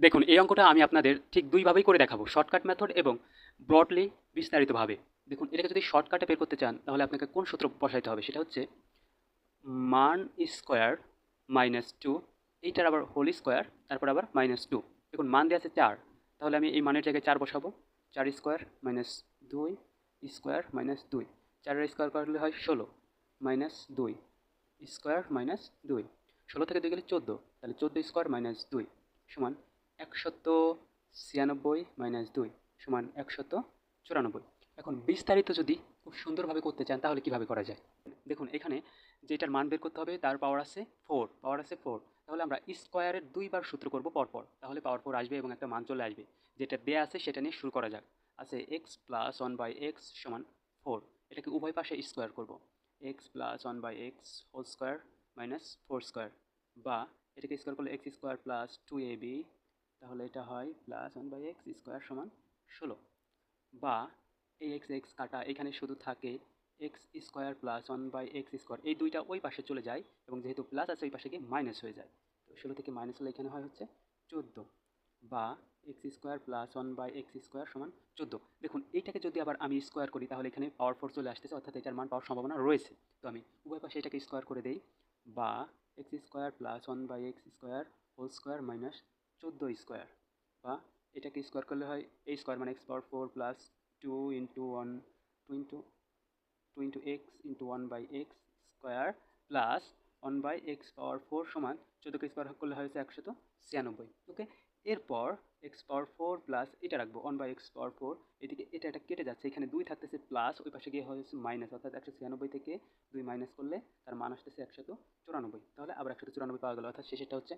দেখুন, এই অঙ্কটা আমি আপনাদের ঠিক দুইভাবেই করে দেখাবো। শর্টকাট মেথড এবং ব্রডলি বিস্তারিতভাবে। দেখুন, এটাকে যদি শর্টকাটে বের করতে চান, তাহলে আপনাকে কোন সূত্র বসাইতে হবে? সেটা হচ্ছে মান স্কোয়ার মাইনাস টু এইটার আবার হোল স্কোয়ার তারপর আবার মাইনাস টু দেখুন, মান দেওয়া আছে চার, তাহলে আমি এই মানের জায়গায় চার বসাবো। চার স্কোয়ার মাইনাস দুই স্কোয়ার মাইনাস দুই। চারের স্কোয়ার করলে হয় ষোলো মাইনাস দুই স্কোয়ার মাইনাস দুই। ষোলো থেকে দুই গেলে চোদ্দ, তাহলে চোদ্দ স্কোয়ার মাইনাস দুই সমান একশত ছিয়ানব্বই মাইনাস দুই সমান একশত চুরানব্বই। এখন বিস্তারিত যদি খুব সুন্দরভাবে করতে চান, তাহলে কীভাবে করা যায়? দেখুন, এখানে যেটার মান বের করতে হবে, তার পাওয়ার আছে ফোর পাওয়ার আছে ফোর তাহলে আমরা স্কোয়ারের দুইবার সূত্র করব পরপর। তাহলে পাওয়ার ফোর আসবে এবং একটা মান চলে আসবে। যেটা দেয়া আছে, সেটা নিয়ে শুরু করা যাক। আছে x plus one by x সমান ফোর এটাকে উভয় পাশে স্কোয়ার করব। X plus one by x whole square minus four square বা এটাকে স্কোয়ার করলে x square plus two a b তাহলে এটা হয় plus one by x square সমান ষোলো। বা এই এক্স এক্স কাটা এখানে শুধু থাকে x square plus one by x square এই দুইটা ওই পাশে চলে যায় এবং যেহেতু প্লাস আছে ওই পাশে গিয়ে মাইনাস হয়ে যায়। তো ষোলো থেকে মাইনাস হলে এখানে হয় হচ্ছে চোদ্দ। বা x square plus one by x square সমান চোদ্দ। দেখুন, এইটাকে যদি আবার আমি স্কোয়ার করি, তাহলে এখানে পাওয়ার ফোর চলে আসতেছে, অর্থাৎ এটার মান পাওয়ার সম্ভাবনা রয়েছে। তো আমি উভয় পাশে এটাকে স্কোয়ার করে দেই। বা x square plus one by x square whole square minus চোদ্দ স্কোয়ার, বা এটাকে স্কোয়ার করলে হয় এই স্কোয়ার মানে x power four plus two into one two into two into x into one by x square plus one by x power four সমান চোদ্দোকে square করলে হয়েছে একশত ছিয়ানব্বই ওকে এরপর এক্স পাওয়ার ফোর প্লাস এটা রাখব one by x power four এদিকে এটা এটা কেটে যাচ্ছে, এখানে দুই থাকতেছে প্লাস ওই পাশে গিয়ে হয়েছে মাইনাস অর্থাৎ একশো ছিয়ানব্বই থেকে দুই মাইনাস করলে তার মান আসতেছে একশত চুরানব্বই, তাহলে আবার একশত চুরানব্বই পাওয়া গেল, অর্থাৎ শেষেরটা হচ্ছে